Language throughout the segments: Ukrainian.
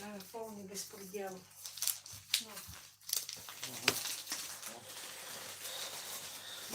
Да, повний безпреділ. Ну,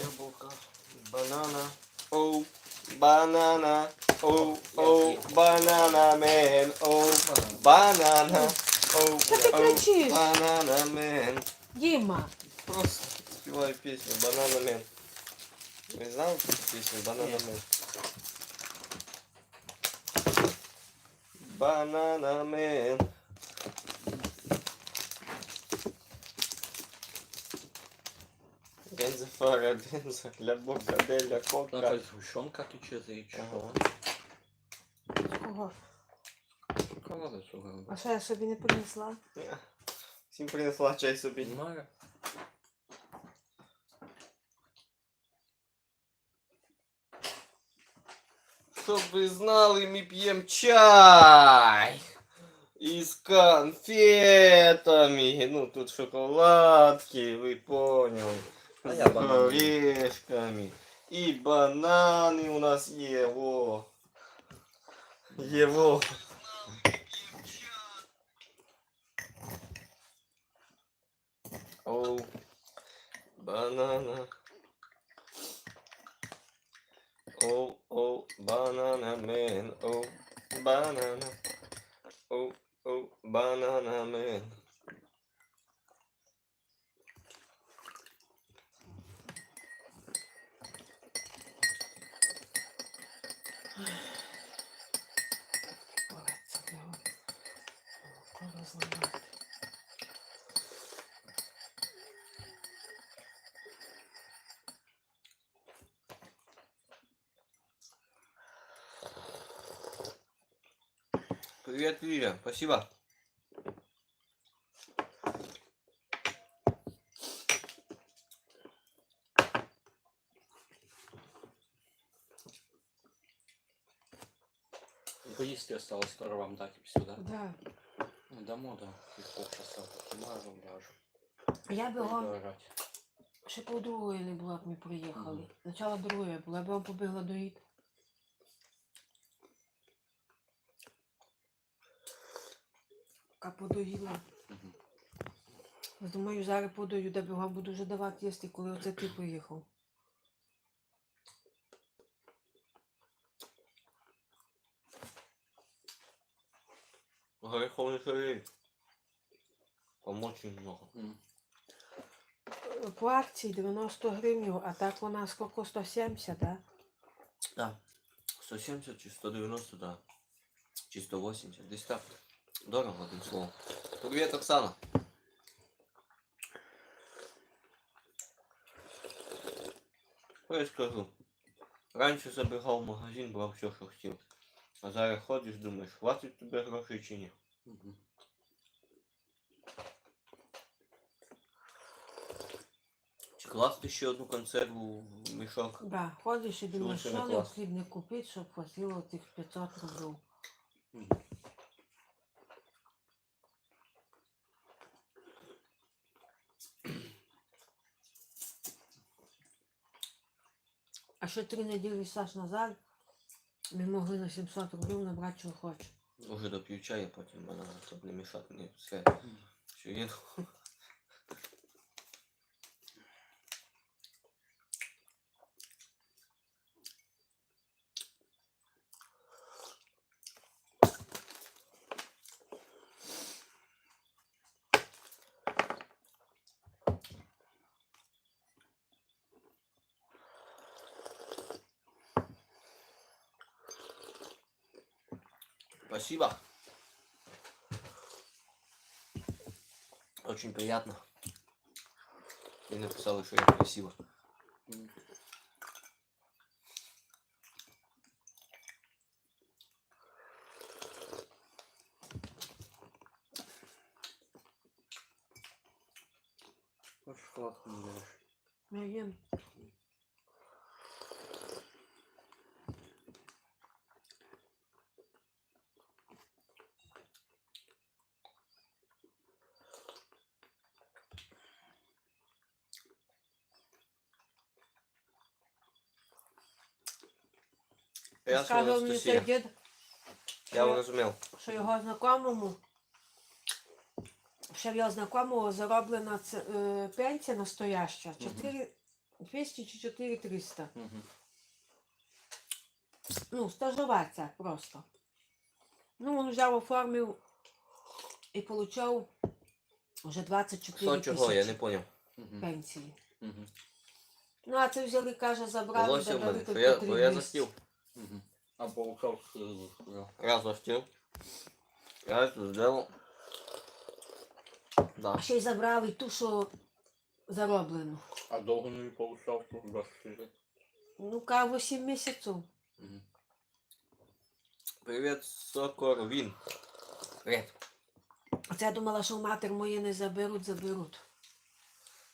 Яблука, банана, оу, банана, оу, оу, банана мен, оу, банана, оу, Що ти оу, кричиш? банана мен. Діма, Просто співаю пісню Банана мен. Ви знали цю пісню Банана мен? Банана мен. Бенза для бока, деля, кока. Така згущенка тече річ. Ага. кого? Шоколаду цього. А що я собі не принесла? Всім принесла чай собі. Немає. Щоб ви знали, ми п'ємо чай. Із конфетами. Ну, тут шоколадки, ви поняли. А я З банани. орешками. І банани у нас є, во. Є, во. Оу. Банана. Оу, оу, банана мен. Оу, банана. Оу, оу, банана мен. Болеться, де воно. Кого зламати? Привет, Лиля. Спасибо. Поїсти осталось скоро вам дати сюди. Да. Ну, дамо, да. Тих полчаса. Мажу, ляжу. Я бігом, Вибирати. ще по другої не була, як ми приїхали. Начало другої була, я бігом побігла до Іт. Подоїла. Думаю, зараз подаю, де бігом буду вже давати їсти, коли оце ти поїхав. Горехов не жалей. Помочь немного. М. Е, По акції 90 гривень, а так вона скільки 170, да? Да. 170 чи 190, да. Чи 180, десь так. Дорого, одним словом. Привет, Оксана. Що я скажу? Раніше забігав в магазин, брав все, що хотів. А зараз ходиш, думаєш, хватить тобі грошей чи ні? Мгм. Чи класти ще одну консерву в мішок? Да, ходиш і думаєш, що не клас. необхідно купити, щоб хватило тих 500 рублів. Ще три неділі Саш назад ми могли на 700 рублів набрати, що хочеш. Уже доп'ю чаю, потім вона, щоб не мішати мені все. Що їду. Спасибо. Очень приятно. И написал, что я красиво. Шоколадку не їм. Я Сказав мені цей Анастасія. дід, Я розумів. що його знакомому ще в його знакомого зароблена це, е, пенсія настояща. 4 200 чи 4300. Мгм. Ну, стажова ця просто. Ну, він взяв, оформив і получав вже 24 Що тисячі чого, я не поняв. Мгм. пенсії. Мгм. Ну, а це взяли, каже, забрали, Волосся в мене, бо я, бо я 3200. захотів. А да. Раз захотів. Я це зробив. Да. А ще й забрали ту, що зароблену. А довго не получав тут 24? Ну, ка 8 місяців. Мгм. Привіт, Сокор, він. Привіт. Оце я думала, що матір мої не заберуть, заберуть.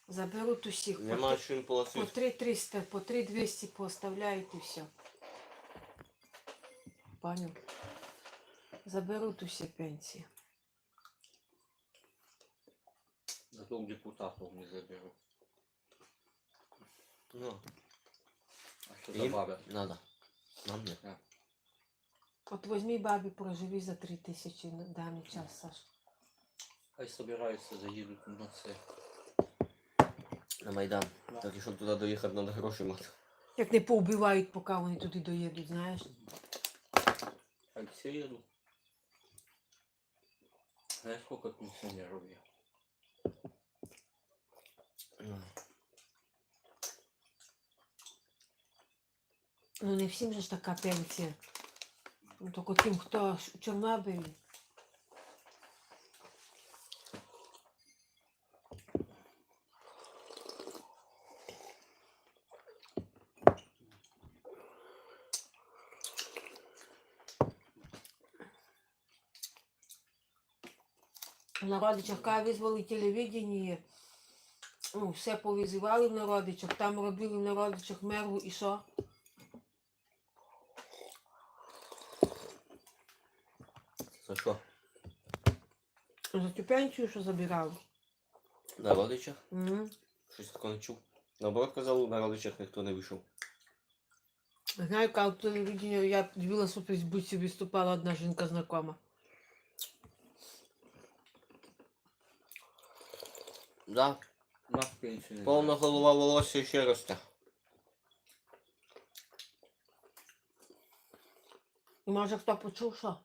Заберуть усіх. По Нема чим По полосити. 3300, по 3200 поставляють і все. Понял? Заберуть усі пенсії. Зато у депутатів не заберу. Ну, А що їм добавят? надо. Нам ні. От візьмі бабі, проживи за 3 тисячі на даний час, Саш. Хай собираються, заїдуть на це. На Майдан. Да. Так і щоб туди доїхати, треба гроші мати. Як не повбивають, поки вони туди доїдуть, знаєш. Хай все еду. Знаешь, сколько пенсионеров я? Ну, не всім же ж така пенсія. Ну, тільки тим, хто в Чорнобилі. На родичах каже, визвали телевідення. Ну, все повизивали в народичах, там робили в народичах мерву і що? Це що? За цю пенсію, що забирали. На родичах? Угу. Щось такого не чув. Наоборот казав, на родичах ніхто не вийшов. Знаю, как в телевидении я дивилась у Фейсбуці виступала одна жінка знакома. Да, нас пенсії не повна голова волосся ще росте. І може хто почув, що?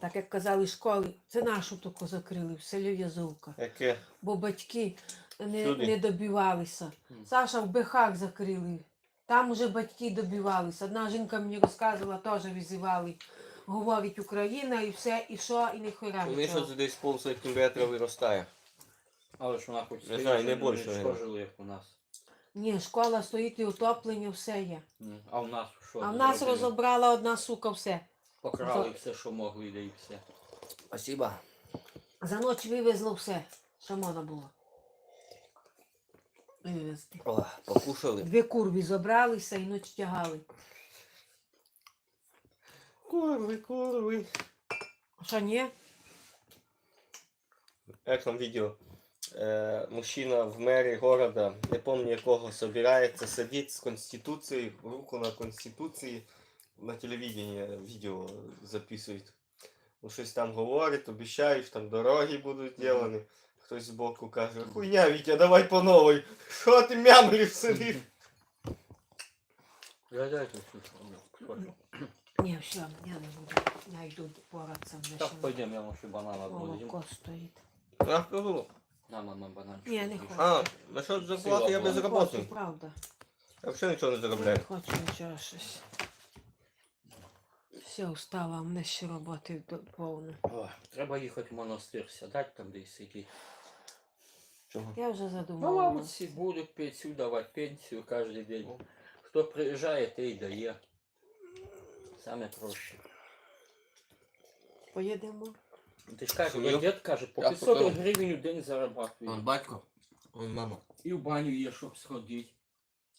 Так як казали школи, це нашу тільки закрили в селі Язовка. Яке? бо батьки не, Сюди. не добивалися. Саша в Бехах закрили. Там уже батьки добивалися. Одна жінка мені розказувала, теж визивали. Говорить Україна і все, і що, і ніхуя нічого. що десь пол сантиметра виростає. Але ж вона хоч Не знаю, не більше, що жили, як у нас. Ні, школа стоїть і утоплення, все є. Ні. А у нас що? А в нас зробили? розібрала одна сука все. Покрали все, що могли, да і все. Спасибо. За ніч вивезло все, що можна було. Вивезти. О, покушали. Дві курви забралися і ніч тягали. Курви, курви. Що ні? Як там відео? Е, мужчина в мері города, не пам'ятаю якого, собирається сидіти з Конституцією, руку на Конституції, на телевидении відео записують. Ну, щось там говорить, обіцяють, там дороги будуть зроблені. Хтось збоку каже, хуйня, Вітя, давай по новій. Що ти мямлів сидиш? Я дайте що. Ні, все, я не буду. Я йду поратися. в Так, нашому. пойдем, я може банана будем. Молоко стоїть. Я кажу. На, мама, бананчик. Ні, не хочу. А, насчет зарплати я без. Не роботи. хочу, правда. Я взагалі нічого не Не хочу нічого щось. Все, устала, у мене ще роботи до- повно. Треба їхати в монастир, сядати там десь сидіти. Чого? Я вже Ну, задумала. лавиці будуть пенсію давати, пенсію кожен день. Хто приїжджає, той й дає. Саме проще. Поїдемо. Ти ж кажеш, Сумів? мій дід каже, по Я 500 покажу. гривень у день зарабатує. Он батько, он мама. І в баню є, щоб сходити.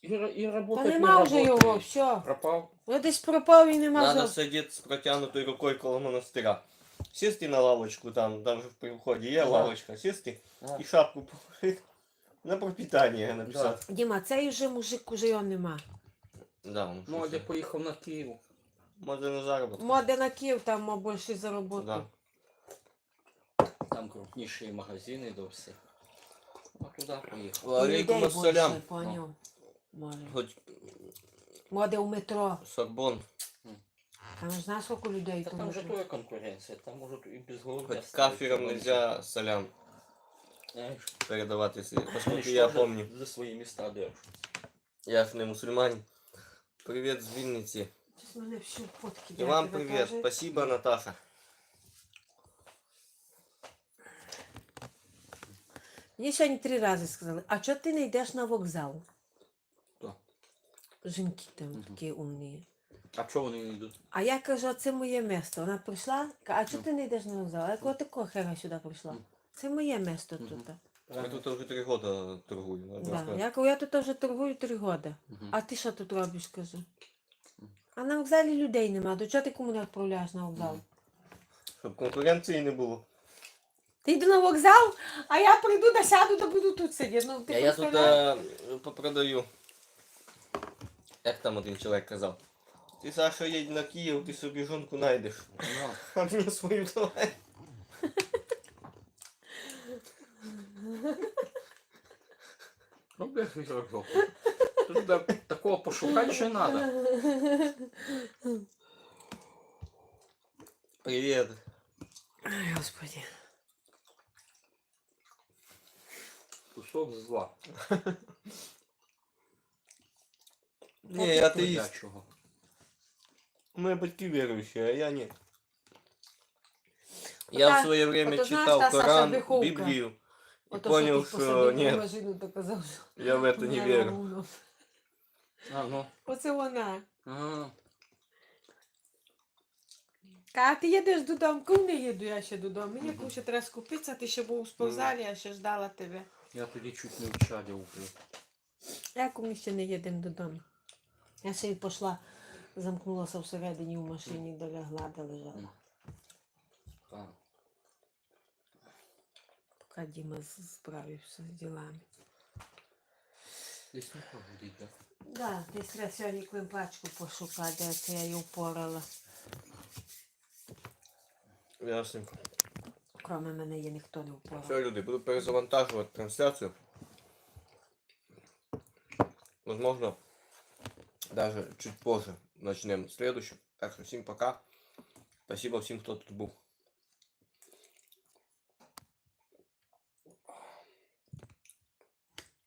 І, ра- і Та работать не нема вже його, все. Пропав. Я десь пропав і нема Надо за... сидіти з протягнутою рукою коло монастиря. Сісти на лавочку там, там же при вході є Ага. лавочка, сісти Ага. і шапку положити. На пропитання я написав. Діма, цей вже мужик уже його нема. Да, он щось- Молодя поїхав на Київ. Може на заробіток. Моде на Київ там ма більше за роботу. Да. Там крупніші магазини до всіх. А туди поїхав. Алейкум ассалям. поняв. Може. Хоч Моде у метро. Сорбон, Там ж знаєш, скільки людей Та там. там же метро? твоя конкуренція, там можуть і без голубя. хоч ставити, кафіром щоб нельзя салям Знаєш, передавати, си- вони поскольку ж я теж помню. За свої міста держать. Я ж не мусульманин. Привет з Вінниці. Щось мене всю фотки. І вам привет. Спасибо, Наташа. Мені сьогодні три рази сказали, а чого ти не йдеш на вокзал? Хто? Жінки там Мгм. такі умні. А чого вони не йдуть? А я кажу, а це моє місто. Вона прийшла, каже, а чого ти не йдеш на вокзал? Я кажу, такого хера сюди прийшла. Це моє місто тут. Я тут вже три роки торгую. Да. Я кажу, я тут вже торгую три роки. А ти що тут робиш, кажу? А на вокзалі людей нема. До чого ти кому не відправляєш на вокзал? Щоб конкуренції не було. Ти йду на вокзал, а я прийду, да сяду, да буду тут сидіти. Ну, ти Я, я тут представляєш? е, попродаю. Як там один чоловік казав? Ти Саша їдь на Київ, ти собі жонку знайдеш. Ну, А мені свою давай. ну без візажок. Тут да, такого пошукати ще треба. Привіт. Ай, господи. Кусок зла. Ні, я атеїст. Ходячого. Мої батьки віруючі, а я ні. Я Ота- в своє время ото знаєш, читав та Саша Коран, Беховка. Біблію. І Ото, понял, що ти що посадив на машину, то казав, що я в это не умна. А, ну. Оце вона. А, А ти їдеш додому, коли не їду я ще додому. Мені ще треба скупитися, ти ще був у спортзалі, я ще ждала тебе. я тоді чуть не в чаді упив. Як ми ще не їдемо додому? Я ще й пішла, замкнулася всередині в машині, долягла, де лежала. Так. Поки Діма з- справився з ділами. Десь не погодить, так? Да, десь треба сьогодні климпачку пошукати, де це я її впорала. Ясненько. Кроме мене її ніхто не впорав. Все, люди, буду перезавантажувати трансляцію. Возможно, даже чуть позже начнем следующую. Так что всем пока. Спасибо всем, кто тут был.